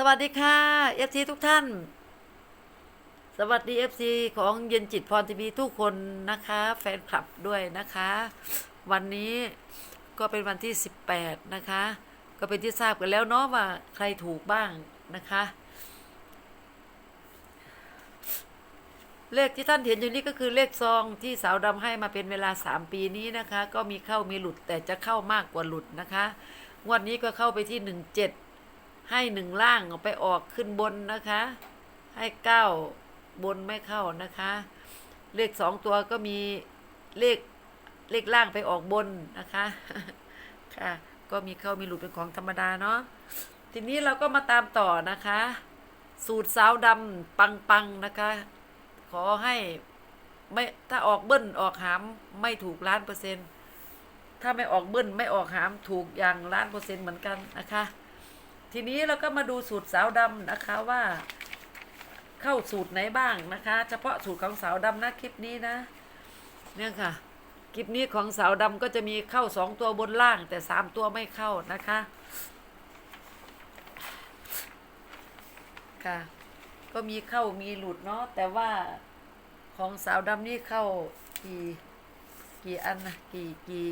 สวัสดีค่ะเอฟซีทุกท่าน สวัสดีเอฟซีของเย็นจิตพรทีวีทุกคนนะคะ แฟนคลับด้วยนะคะ วันนี้ก็เป็นวันที่ 18 นะคะ ก็เป็นที่ทราบกันแล้วเนาะว่าใครถูกบ้างนะคะ เลขที่ท่านเห็นอยู่นี่ก็คือเลขซองที่สาวดำให้มาเป็นเวลา 3 ปีนี้นะคะ ก็มีเข้ามีหลุดแต่จะเข้ามากกว่าหลุดนะคะงวดนี้ก็เข้าไปที่ 17 ให้หนึ่งล่างเอาไปออกขึ้นบนนะคะ ให้เก้าบนไม่เข้านะคะ เลขสองตัวก็มีเลขเลขล่างไปออกบนนะคะ ค่ะ ก็มีเข้ามีหลุดเป็นของธรรมดาเนาะ ทีนี้เราก็มาตามต่อนะคะ สูตรสาวดำปังปังๆนะคะ ขอให้ไม่ถ้าออกเบิ้ลออกหามไม่ถูกล้านเปอร์เซ็นต์ถ้าไม่ออกเบิ้ลไม่ออกหามถูกอย่างล้านเปอร์เซ็นต์เหมือนกันนะคะ ทีนี้เราก็มาดูสูตรสาวดำนะคะว่า เข้าสูตรไหนบ้างนะคะ เฉพาะสูตรของสาวดำนะคลิปนี้นะ เนี่ยค่ะ คลิปนี้ของสาวดำก็จะมีเข้าสองตัวบนล่าง แต่สามตัวไม่เข้านะคะค่ะ ก็มีเข้ามีหลุดเนาะแต่ว่าของสาวดำนี่เข้ากี่กี่อันนะกี่กี่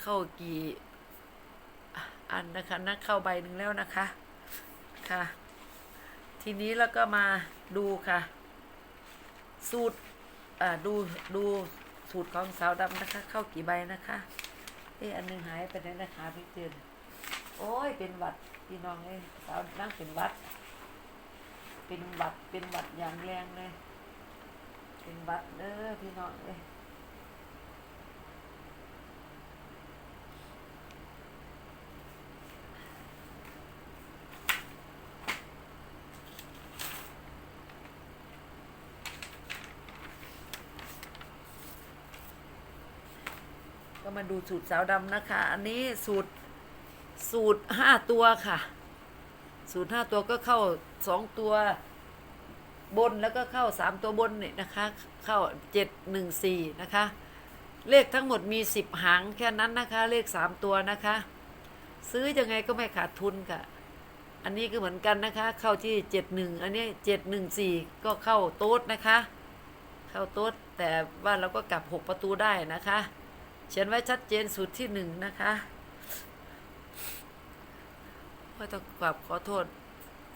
เข้ากี่ อันนะคะ นักเข้าใบหนึ่งแล้วนะคะค่ะ ทีนี้เราก็มาดูค่ะ สูตรอ่าดูดูสูตรของสาวดำนะคะ เข้ากี่ใบนะคะเอ้อันหนึงหายไปไหนนะคะพี่เตือนโอ้ยเป็นวัดพี่น้องเลยสาวนั่งเป็นวัด เป็นวัดเป็นวัดอย่างแรงเลย เป็นวัดเด้อพี่น้องเลย มาดูสูตรสาวดำนะคะ อันนี้สูตรสูตรห้าตัวค่ะ สูตรห้าตัวก็เข้าสองตัวบนแล้วก็เข้าสามตัวบนเนี่ยนะคะ เข้าเจ็ดหนึ่งสี่นะคะ เลขทั้งหมดมีสิบหางแค่นั้นนะคะ เลขสามตัวนะคะ ซื้อยังไงก็ไม่ขาดทุนค่ะ อันนี้ก็เหมือนกันนะคะ เข้าที่เจ็ดหนึ่งอันนี้เจ็ดหนึ่งสี่ก็เข้าโต๊ดนะคะ เข้าโต๊ดแต่ว่าเราก็กลับหกประตูได้นะคะ ขียนไว้ชัดเจนสูตรที่หนึ่งนะคะก็ต้องกราบขอโทษ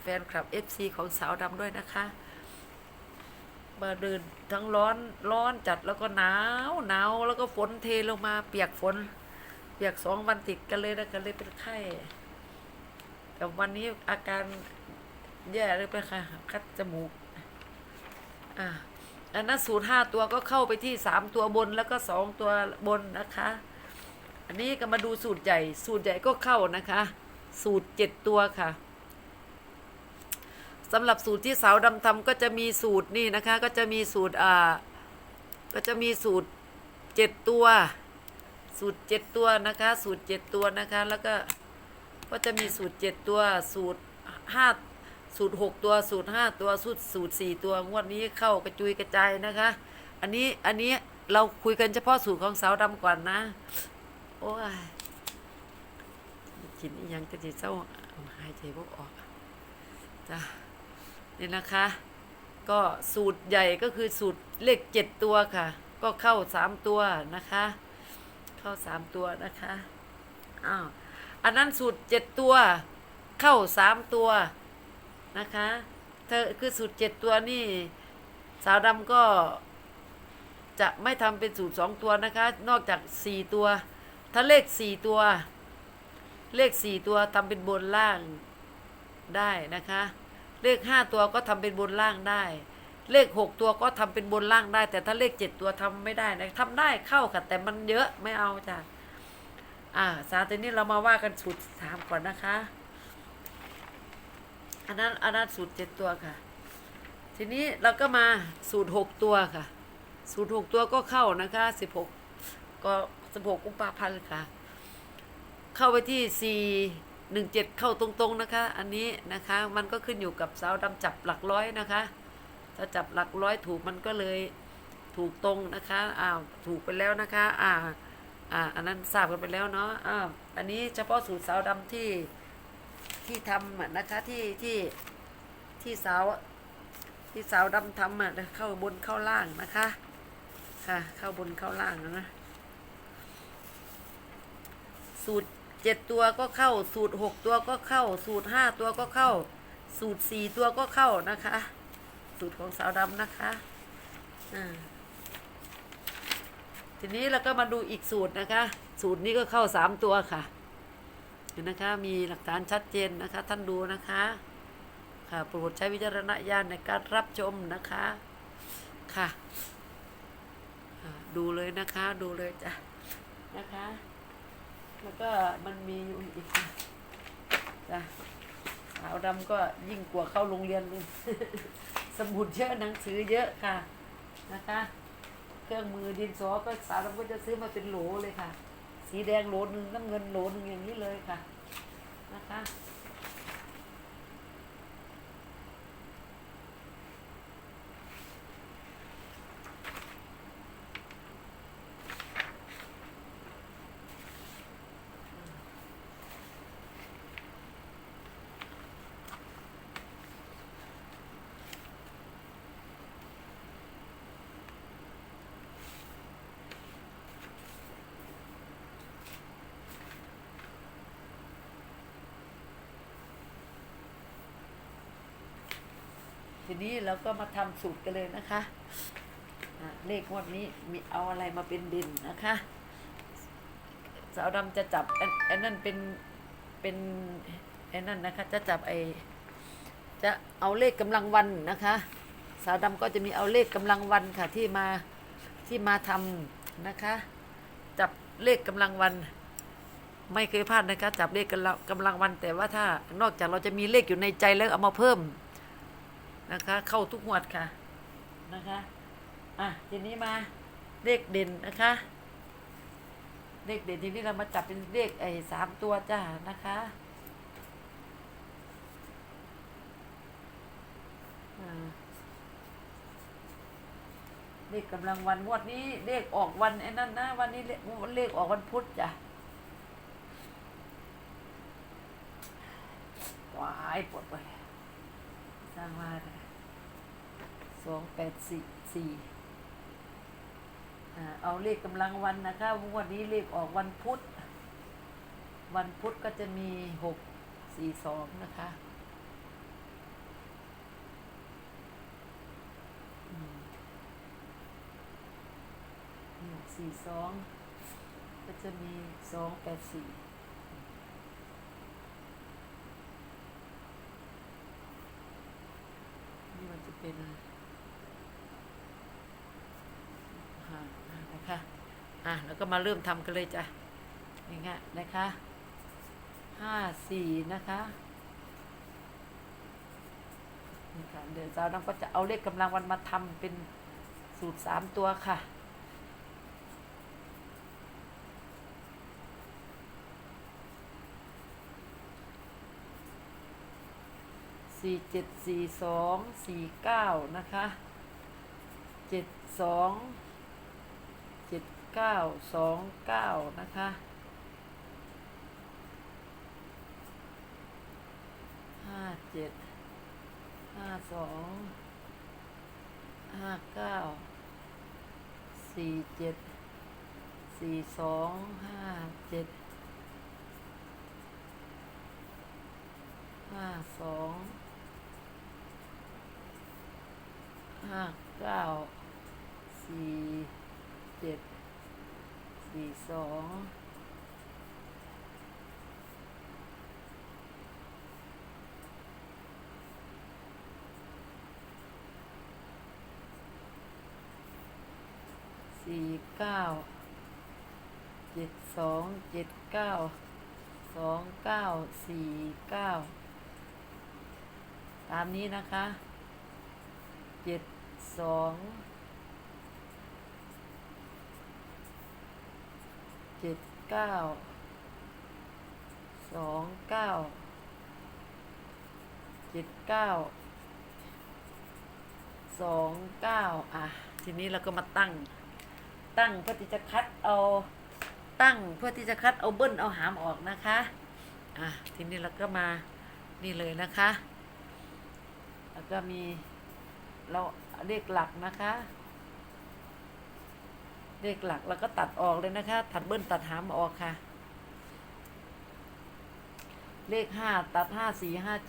แฟนคลับ FC ของสาวดำด้วยนะคะ มาเดินทั้งร้อนร้อนจัดแล้วก็หนาวหนาวแล้วก็ฝนเทลงมาเปียกฝน เปียกสองวันติดกันเลยนะกันเลยเป็นไข้ แต่วันนี้อาการแย่เลยไปค่ะ คัดจมูก อ่า อันนั้นสูตรห้าตัวก็เข้าไปที่สามตัวบนแล้วก็สองตัวบนนะคะ อันนี้ก็มาดูสูตรใหญ่ สูตรใหญ่ก็เข้านะคะ สูตรเจ็ดตัวค่ะสำหรับสูตรที่สาวดำทำก็จะมีสูตรนี่นะคะ ก็จะมีสูตรอ่าก็จะมีสูตรเจ็ดตัว สูตรเจ็ดตัวนะคะ สูตรเจ็ดตัวนะคะ แล้วก็ก็จะมีสูตรเจ็ดตัว สูตรห้า สูตรหกตัวสูตรห้าตัวสูตรสูตรสี่ตัวงวดนี้เข้ากระจุยกระจายนะคะ อันนี้อันนี้เราคุยกันเฉพาะสูตรของสาวดำก่อนนะ โอ้ยกินยังจะจิเจ้าหายใจพวกออกจ้ะนี่นะคะ ก็สูตรใหญ่ก็คือสูตรเลขเจ็ดตัวค่ะ ก็เข้าสามตัวนะคะ เข้าสามตัวนะคะอ้าวอันนั้นสูตรเจ็ดตัว เข้าสามตัว นะคะ เธอคือสูตรเจ็ดตัวนี่ สาวดำก็จะไม่ทำเป็นสูตรสองตัวนะคะ นอกจากสี่ตัว ถ้าเลขสี่ตัว เลขสี่ตัวทำเป็นบนล่างได้นะคะ เลขห้าตัวก็ทำเป็นบนล่างได้ เลขหกตัวก็ทำเป็นบนล่างได้ แต่ถ้าเลขเจ็ดตัวทำไม่ได้นะทำได้เข้าค่ะแต่มันเยอะไม่เอาจ้ะอ่าสาทีนี้เรามาว่ากันสูตรสามก่อนนะคะ อันนั้นอันนั้นสูตรเจ็ดตัวค่ะ ทีนี้เราก็มาสูตรหกตัวค่ะ สูตรหกตัวก็เข้านะคะสิบหกก็สิบหกกุมภาพันธ์ค่ะ เข้าไปที่สี่หนึ่งเจ็ดเข้าตรงๆนะคะ อันนี้นะคะมันก็ขึ้นอยู่กับสาวดำจับหลักร้อยนะคะ ถ้าจับหลักร้อยถูกมันก็เลยถูกตรงนะคะอ้าวถูกไปแล้วนะคะ อ่าอ่าอันนั้นทราบกันไปแล้วเนาะอ้าวอันนี้เฉพาะสูตรสาวดำที่ ที่ทำอะนะคะที่ที่ที่สาวที่สาวดำทำอะเข้าบนเข้าล่างนะคะ ค่ะ เข้าบนเข้าล่างนะ สูตรเจ็ดตัวก็เข้า สูตรหกตัวก็เข้า สูตรห้าตัวก็เข้า สูตรสี่ตัวก็เข้านะคะ สูตรของสาวดำนะคะอ่าทีนี้เราก็มาดูอีกสูตรนะคะ สูตรนี้ก็เข้าสามตัวค่ะ เห็นนะคะมีหลักฐานชัดเจนนะคะ ท่านดูนะคะ ค่ะโปรดใช้วิจารณญาณในการรับชมนะคะค่ะ ดูเลยนะคะดูเลยจ้ะนะคะ แล้วก็มันมีอยู่อีกจ้ะสาวดำก็ยิ่งกว่าเข้าโรงเรียนเลยสมุดเยอะหนังสือเยอะค่ะนะคะ เครื่องมือดินสอก็สาวดำก็จะซื้อมาเป็นโหลเลยค่ะ สีแดงโหลหนึ่งน้ำเงินโหลหนึ่งอย่างนี้เลยค่ะนะคะ ทีนี้เราก็มาทำสูตรกันเลยนะคะเลขงวดนี้มีเอาอะไรมาเป็นเด่นนะคะสาวดำจะจับไอ้นั่นเป็นเป็นไอ้นั่นนะคะ จะจับไอจะเอาเลขกำลังวันนะคะ สาวดำก็จะมีเอาเลขกำลังวันค่ะที่มาที่มาทำนะคะ จับเลขกำลังวัน ไม่เคยพลาดนะคะ จับเลขกำลังกำลังวันแต่ว่าถ้านอกจากเราจะมีเลขอยู่ในใจแล้วเอามาเพิ่ม นะคะ เข้าทุกงวดค่ะนะคะ อะทีนี้มาเลขเด่นนะคะ เลขเด่นทีนี้เรามาจับเป็นเลขไอ้สามตัวจ้านะคะเลขกำลังวันงวดนี้เลขออกวันไอ้นั่นนะวันนี้เลขเลขออกวันพุธจ้ะว้ายปวดไปสร้างมาเลย องแปดสี่สี่เอาเลขกำลังวันนะคะวันนี้เลขออกวันพุธ วันพุธก็จะมีหกสี่สองนะคะหกสี่สองก็จะมีสองแปดสี่นี่มันจะเป็น อ่าอ่านะคะ อะแล้วก็มาเริ่มทำกันเลยจ้ะอย่างเงี้ยนะคะห้าสี่นะคะนี่ค่ะเดี๋ยวสาวน้ำก็จะเอาเลขกำลังวันมาทำเป็นสูตรสามตัวค่ะสี่เจ็ดสี่สองสี่เก้านะคะเจ็ดสอง เก้าสองเก้านะคะห้าเจ็ดห้าสองห้าเก้าสี่เจ็ดสี่สองห้าเจ็ดห้าสองห้าเก้าสี่เจ็ด สี่สองสี่เก้าเจ็ดสองเจ็ดเก้าสองเก้าสี่เก้าตามนี้นะคะเจ็ดสอง เจ็ดเก้าสองเก้าเจ็ดเก้าสองเก้าอะ ทีนี้เราก็มาตั้ง ตั้งเพื่อที่จะคัดเอาตั้งเพื่อที่จะคัดเอาเบิ้ลเอาหามออกนะคะ อะ ทีนี้เราก็มานี่เลยนะคะ แล้วก็มีเราเลขหลักนะคะ เลขหลักแล้วก็ตัดออกเลยนะคะ ตัดเบิ้ลตัดหามออกค่ะ เลขห้าตัดห้าสี่ห้าเจ็ด